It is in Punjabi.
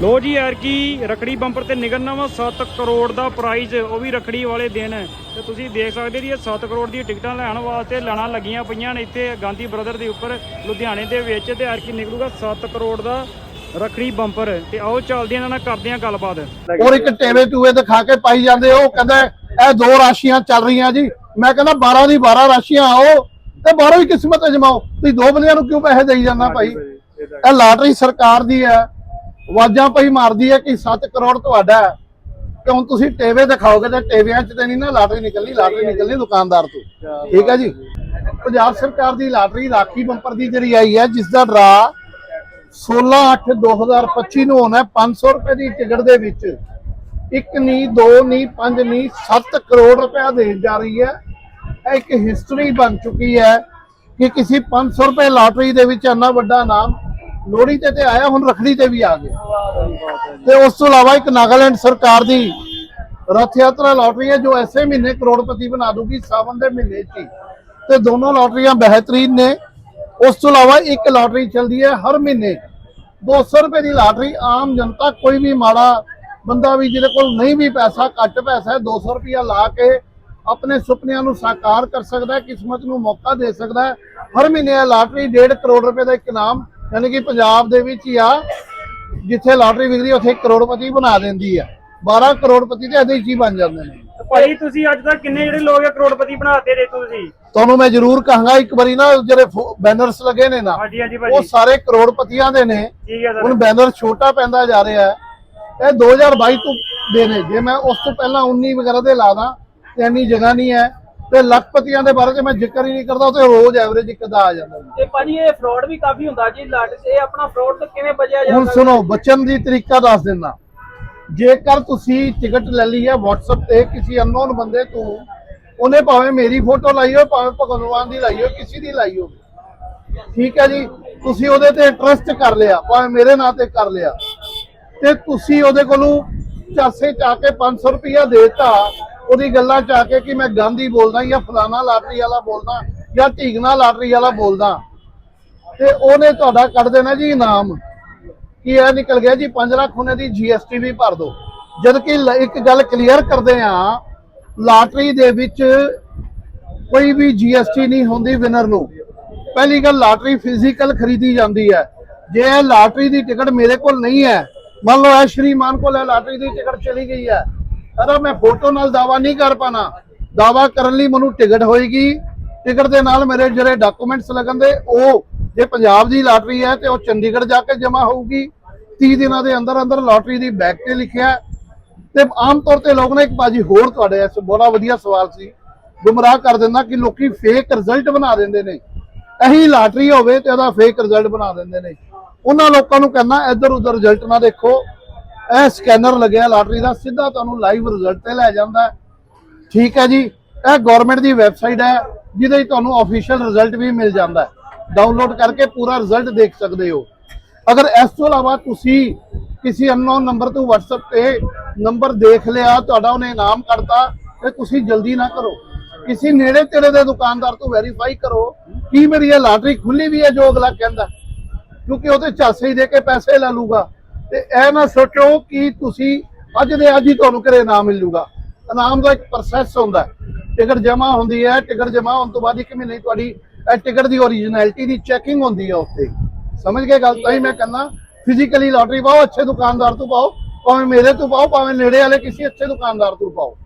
ਲੋ ਜੀ ਯਾਰ ਕੀ ਰਖੜੀ ਬੰਪਰ ਤੇ ਨਿਕਲਣਾ ਵਾ 7 ਕਰੋੜ ਦਾ ਪ੍ਰਾਈਜ਼ ਉਹ ਵੀ ਰਖੜੀ ਵਾਲੇ ਦਿਨ। ਤੇ ਤੁਸੀਂ ਦੇਖ ਸਕਦੇ ਜੀ ਇਹ 7 ਕਰੋੜ ਦੀ ਟਿਕਟਾਂ ਲੈਣ ਵਾਸਤੇ ਲਾਣਾ ਲੱਗੀਆਂ ਪਈਆਂ ਨੇ ਇੱਥੇ ਗਾਂਧੀ ਬ੍ਰਦਰ ਦੇ ਉੱਪਰ ਲੁਧਿਆਣੇ ਦੇ ਵਿੱਚ। ਤੇ ਯਾਰ ਕੀ ਨਿਕਲੂਗਾ 7 ਕਰੋੜ ਦਾ ਰਖੜੀ ਬੰਪਰ। ਤੇ ਆਓ ਚੱਲਦੇ ਇਹਨਾਂ ਨਾਲ ਕਰਦੇ ਹਾਂ ਗੱਲਬਾਤ। ਔਰ ਇੱਕ ਟੇਵੇ ਟੂਵੇ ਦਿਖਾ ਕੇ ਪਾਈ ਜਾਂਦੇ ਉਹ ਕਹਿੰਦਾ ਇਹ ਦੋ ਰਾਸ਼ੀਆਂ ਚੱਲ ਰਹੀਆਂ ਜੀ। ਮੈਂ ਕਹਿੰਦਾ 12 ਦੀ 12 ਰਾਸ਼ੀਆਂ ਆਓ ਤੇ 12 ਹੀ ਕਿਸਮਤ ਅਜਮਾਓ। ਤੁਸੀਂ ਦੋ ਬੰਦਿਆਂ ਨੂੰ ਕਿਉਂ ਪੈਸੇ ਦੇਈ ਜਾਂਦਾ ਭਾਈ? ਇਹ ਲਾਟਰੀ ਸਰਕਾਰ ਦੀ ਹੈ। ਆਵਾਜ਼ਾਂ ਪਈ ਮਾਰਦੀ ਹੈ ਕਿ 7 ਕਰੋੜ ਤੁਹਾਡਾ ਕਿਉਂ ਤੁਸੀਂ ਟੇਵੇ ਦਿਖਾਓਗੇ ਤੇ ਟੇਵਿਆਂ 'ਚ ਤੇ ਨਹੀਂ ਨਾ ਲਾਟਰੀ ਨਿਕਲਣੀ ਲਾਟਰੀ ਨਿਕਲਣੀ ਦੁਕਾਨਦਾਰ ਤੋਂ। ਠੀਕ ਹੈ ਜੀ? ਪੰਜਾਬ ਸਰਕਾਰ ਦੀ ਲਾਟਰੀ ਰਾਖੀ ਬੰਪਰ ਦੀ ਜਿਹੜੀ ਆਈ ਹੈ ਜਿਸ ਦਾ ਡਰਾ 16/8/2025 ਨੂੰ ਹੋਣਾ ਹੈ 500 ਰੁਪਏ ਦੀ ਟਿਕਟ ਦੇ ਵਿੱਚ। ਇੱਕ ਨਹੀਂ ਦੋ ਨਹੀਂ ਪੰਜ ਨਹੀਂ 7 ਕਰੋੜ ਰੁਪਏ ਦੇਣ ਜਾ ਰਹੀ ਹੈ। ਇਹ ਇੱਕ ਹਿਸਟਰੀ ਬਣ ਚੁੱਕੀ ਹੈ ਕਿ ਕਿਸੇ 500 ਰੁਪਏ ਲਾਟਰੀ ਦੇ ਵਿੱਚ ਇੰਨਾ ਵੱਡਾ ਨਾਮ ਲੋਹੜੀ ਤੇ ਤੇ ਆਇਆ, ਹੁਣ ਰਖੜੀ ਤੇ ਵੀ ਆ ਗਿਆ। ਤੇ ਉਸ ਤੋਂ ਇਲਾਵਾ ਇੱਕ ਨਾਗਾਲੈਂਡ ਸਰਕਾਰ ਦੀ ਰਥ ਯਾਤਰਾ ਲਾਟਰੀ ਹੈ ਜੋ ਐਸੇ ਮਹੀਨੇ ਕਰੋੜਪਤੀ ਬਣਾ ਦੂਗੀ ਸਾਵਨ ਦੇ ਮਹੀਨੇ 'ਚ ਤੇ ਦੋਨੋਂ ਲਾਟਰੀਆਂ ਬਿਹਤਰੀਨ ਨੇ। ਉਸ ਤੋਂ ਇਲਾਵਾ ਇੱਕ ਲਾਟਰੀ ਚੱਲਦੀ ਹੈ ਹਰ ਮਹੀਨੇ। 200 ਰੁਪਏ ਦੀ ਲਾਟਰੀ ਆਮ ਜਨਤਾ ਕੋਈ ਵੀ ਮਾੜਾ ਬੰਦਾ ਵੀ ਜਿਹਦੇ ਕੋਲ ਨਹੀਂ ਵੀ ਪੈਸਾ, ਘੱਟ ਪੈਸਾ ਹੈ 200 ਰੁਪਇਆ ਲਾ ਕੇ ਆਪਣੇ ਸੁਪਨਿਆਂ ਨੂੰ ਸਾਕਾਰ ਕਰ ਸਕਦਾ ਹੈ, ਕਿਸਮਤ ਨੂੰ ਮੌਕਾ ਦੇ ਸਕਦਾ ਹੈ। ਹਰ ਮਹੀਨੇ ਇਹ ਲਾਟਰੀ 1.5 ਕਰੋੜ ਰੁਪਏ ਦਾ ਇੱਕ ਇਨਾਮ ਯਾਨੀ ਕਿ ਪੰਜਾਬ ਦੇ ਵਿੱਚ ਹੀ ਆ ਜਿੱਥੇ ਲਾਟਰੀ ਵਿਕਦੀ ਉੱਥੇ ਕਰੋੜਪਤੀ ਬਣਾ ਦਿੰਦੀ ਆ। 12 ਕਰੋੜਪਤੀ ਤੇ ਵਿੱਚ ਹੀ ਬਣ ਜਾਂਦੇ ਨੇ। ਭਾਈ ਤੁਸੀਂ ਅੱਜ ਤੱਕ ਕਿੰਨੇ ਜਿਹੜੇ ਲੋਕ ਇਹ ਕਰੋੜਪਤੀ ਬਣਾਤੇ ਦੇ ਤੁਸੀਂ? ਤੁਹਾਨੂੰ ਮੈਂ ਜ਼ਰੂਰ ਕਹਾਂਗਾ ਇੱਕ ਵਾਰੀ ਨਾ ਜਿਹੜੇ ਬੈਨਰਸ ਲੱਗੇ ਨੇ ਨਾ ਹਾਂਜੀ ਹਾਂਜੀ ਉਹ ਸਾਰੇ ਕਰੋੜਪਤੀਆਂ ਦੇ ਨੇ। ਠੀਕ ਹੈ ਹੁਣ ਬੈਨਰ ਛੋਟਾ ਪੈਂਦਾ ਜਾ ਰਿਹਾ ਹੈ। ਇਹ 2022 ਤੋਂ ਦੇ ਨੇ। ਜੇ ਮੈਂ ਉਸ ਤੋਂ ਪਹਿਲਾਂ 19 ਵਗੈਰਾ ਦੇ ਲਾ ਦਾਂ ਤੇ ਇੰਨੀ ਜਗ੍ਹਾ ਨਹੀਂ ਹੈ। ਤੇ ਲੱਖਪਤੀਆਂ ਦੇ ਬਾਰੇ ਤੇ ਮੈਂ ਜ਼ਿਕਰ ਹੀ ਨਹੀਂ ਕਰਦਾ ਉਹ ਤੇ ਰੋਜ਼ ਐਵਰੇਜ ਇੱਕ ਦਾ ਆ ਜਾਂਦਾ। ਤੇ ਭਾਜੀ ਇਹ ਫਰਾਡ ਵੀ ਕਾਫੀ ਹੁੰਦਾ ਜੀ ਲਾਟ ਇਹ ਆਪਣਾ ਫਰਾਡ ਤੋਂ ਕਿਵੇਂ ਬਚਿਆ ਜਾ ਹੁਣ ਸੁਣੋ ਬਚਨ ਦੀ ਤਰੀਕਾ ਦੱਸ ਦਿੰਦਾ। ਜੇਕਰ ਤੁਸੀਂ ਟਿਕਟ ਲੈ ਲਈ ਹੈ WhatsApp ਤੇ ਕਿਸੇ ਅਨਨੋਨ ਬੰਦੇ ਤੋਂ ਉਹਨੇ ਭਾਵੇਂ ਮੇਰੀ ਫੋਟੋ ਲਾਈ ਹੋਵੇ ਭਾਵੇਂ ਭਗਵਾਨ ਦੀ ਲਾਈ ਹੋਵੇ ਕਿਸੇ ਦੀ ਲਾਈ ਹੋਵੇ। ਠੀਕ ਹੈ ਜੀ? ਤੁਸੀਂ ਉਹਦੇ ਤੇ ਟਰਸਟ ਕਰ ਲਿਆ ਭਾਵੇਂ ਮੇਰੇ ਨਾਂ ਤੇ ਕਰ ਲਿਆ। ਤੇ ਤੁਸੀਂ ਉਹਦੇ ਕੋਲੋਂ ਚਾਸੇ ਚਾ ਕੇ 500 ਰੁਪਇਆ ਦੇਤਾ। ਉਹਦੀ ਗੱਲਾਂ ਚ ਆ ਕੇ ਕਿ ਮੈਂ ਗਾਂਧੀ ਬੋਲਦਾ ਜਾਂ ਫਲਾਣਾ ਲਾਟਰੀ ਵਾਲਾ ਬੋਲਦਾ ਜਾਂ ਢੀਗਣਾ ਲਾਟਰੀ ਵਾਲਾ ਬੋਲਦਾ। ਤੇ ਉਹਨੇ ਤੁਹਾਡਾ ਕੱਢ ਦੇਣਾ ਜੀ ਇਨਾਮ। ਕਿ ਇਹ ਨਿਕਲ ਗਿਆ ਜੀ 5 ਲੱਖ ਉਹਨੇ ਦੀ ਜੀਐਸਟੀ ਵੀ ਭਰ ਦੋ। ਜਦ ਕਿ ਇੱਕ ਗੱਲ ਕਲੀਅਰ ਕਰਦੇ ਆ, ਲਾਟਰੀ ਦੇ ਵਿੱਚ ਕੋਈ ਵੀ ਜੀਐਸਟੀ ਨਹੀਂ ਹੁੰਦੀ ਵਿਨਰ ਨੂੰ। ਪਹਿਲੀ ਗੱਲ, ਲਾਟਰੀ ਫਿਜ਼ੀਕਲ ਖਰੀਦੀ ਜਾਂਦੀ ਹੈ। ਜੇ ਇਹ ਲਾਟਰੀ ਦੀ ਟਿਕਟ ਮੇਰੇ ਕੋਲ ਨਹੀਂ ਹੈ, ਮੰਨ ਲਓ ਇਹ ਸ਼੍ਰੀਮਾਨ ਕੋਲ ਇਹ ਲਾਟਰੀ ਦੀ ਟਿਕਟ ਚਲੀ ਗਈ ਹੈ ਅਰੇ ਮੈਂ ਫੋਟੋ ਨਾਲ ਦਾਵਾ ਨਹੀਂ ਕਰ ਪਾਣਾ। ਦਾਵਾ ਕਰਨ ਲਈ ਮੈਨੂੰ ਟਿਕਟ ਹੋਏਗੀ। ਟਿਕਟ ਦੇ ਨਾਲ ਮੇਰੇ ਜਿਹੜੇ ਡਾਕੂਮੈਂਟਸ ਲੱਗਣਦੇ ਉਹ ਜੇ ਪੰਜਾਬ ਦੀ ਲਾਟਰੀ ਹੈ ਤੇ ਉਹ ਚੰਡੀਗੜ੍ਹ ਜਾ ਕੇ ਜਮ੍ਹਾਂ ਹੋਊਗੀ। 30 ਦਿਨਾਂ ਦੇ ਅੰਦਰ ਅੰਦਰ ਲਾਟਰੀ ਦੀ ਬੈਗ ਤੇ ਲਿਖਿਆ ਤੇ ਆਮ ਤੌਰ ਤੇ ਲੋਕ ਨੇ ਇੱਕ ਬਾਜੀ ਹੋਰ ਤੁਹਾਡੇ ਇਸ ਬੜਾ ਵਧੀਆ ਸਵਾਲ ਸੀ। ਗੁੰਮਰਾਹ ਕਰ ਦਿੰਦਾ ਕਿ ਲੋਕੀ ਫੇਕ ਰਿਜ਼ਲਟ ਬਣਾ ਦਿੰਦੇ ਨੇ। ਇਹੀ ਲਾਟਰੀ ਹੋਵੇ ਤੇ ਉਹਦਾ ਫੇਕ ਰਿਜ਼ਲਟ ਬਣਾ ਦਿੰਦੇ ਨੇ। ਉਹਨਾਂ ਲੋਕਾਂ ਨੂੰ ਕਹਿੰਦਾ ਇੱਧਰ ਉੱਧਰ ਰਿਜ਼ਲਟ ਨਾ ਦੇਖੋ। ਇਹ ਸਕੈਨਰ ਲੱਗਿਆ ਲਾਟਰੀ ਦਾ, ਸਿੱਧਾ ਤੁਹਾਨੂੰ ਲਾਈਵ ਰਿਜ਼ਲਟ ਤੇ ਲੈ ਜਾਂਦਾ ਠੀਕ ਹੈ ਜੀ? ਇਹ ਗਵਰਨਮੈਂਟ ਦੀ ਵੈਬਸਾਈਟ ਹੈ, ਜਿਹਦੇ ਵਿੱਚ ਤੁਹਾਨੂੰ ਅਫੀਸ਼ੀਅਲ ਰਿਜ਼ਲਟ ਵੀ ਮਿਲ ਜਾਂਦਾ ਹੈ। ਡਾਊਨਲੋਡ ਕਰਕੇ ਪੂਰਾ ਰਿਜ਼ਲਟ ਦੇਖ ਸਕਦੇ ਹੋ। ਅਗਰ ਇਸ ਤੋਂ ਇਲਾਵਾ ਤੁਸੀਂ ਕਿਸੇ ਅਨਨੋਨ ਨੰਬਰ ਤੋਂ WhatsApp ਤੇ ਨੰਬਰ ਦੇਖ ਲਿਆ, ਤੁਹਾਡਾ ਉਹਨੇ ਇਨਾਮ ਕਰਤਾ ਤੇ ਤੁਸੀਂ ਜਲਦੀ ਨਾ ਕਰੋ। ਕਿਸੇ ਨੇੜੇ ਤੇੜੇ ਦੇ ਦੁਕਾਨਦਾਰ ਤੋਂ ਵੈਰੀਫਾਈ ਕਰੋ ਕੀ ਮੇਰੀ ਇਹ ਲਾਟਰੀ ਖੁੱਲੀ ਵੀ ਹੈ ਜੋ ਅਗਲਾ ਕਹਿੰਦਾ ਕਿਉਂਕਿ ਉਹਦੇ ਝਾਸੇ ਹੀ ਦੇ ਕੇ ਪੈਸੇ ਲੈ ਲੂਗਾ। ਤੇ ਇਹ ਨਾ ਸੋਚੋ ਕਿ ਤੁਸੀਂ ਅੱਜ ਦੇ ਅੱਜ ਹੀ ਤੁਹਾਨੂੰ ਘਰੇ ਇਨਾਮ ਮਿਲ ਜੂਗਾ। ਇਨਾਮ ਦਾ ਇੱਕ ਪ੍ਰੋਸੈਸ ਹੁੰਦਾ ਟਿਕਟ ਜਮ੍ਹਾਂ ਹੁੰਦੀ ਹੈ, ਟਿਕਟ ਜਮ੍ਹਾਂ ਹੋਣ ਤੋਂ ਬਾਅਦ ਇੱਕ ਮਹੀਨੇ ਤੁਹਾਡੀ ਟਿਕਟ ਦੀ ਓਰੀਜਨੈਲਿਟੀ ਦੀ ਚੈਕਿੰਗ ਹੁੰਦੀ ਹੈ ਉੱਥੇ। ਸਮਝ ਕੇ ਗੱਲ? ਤਾਂ ਹੀ ਮੈਂ ਕਹਿੰਦਾ ਫਿਜ਼ੀਕਲੀ ਲਾਟਰੀ ਪਾਓ, ਅੱਛੇ ਦੁਕਾਨਦਾਰ ਤੋਂ ਪਾਓ, ਭਾਵੇਂ ਮੇਰੇ ਤੋਂ ਪਾਓ, ਭਾਵੇਂ ਨੇੜੇ ਵਾਲੇ ਕਿਸੇ ਅੱਛੇ ਦੁਕਾਨਦਾਰ ਤੋਂ ਪਾਓ।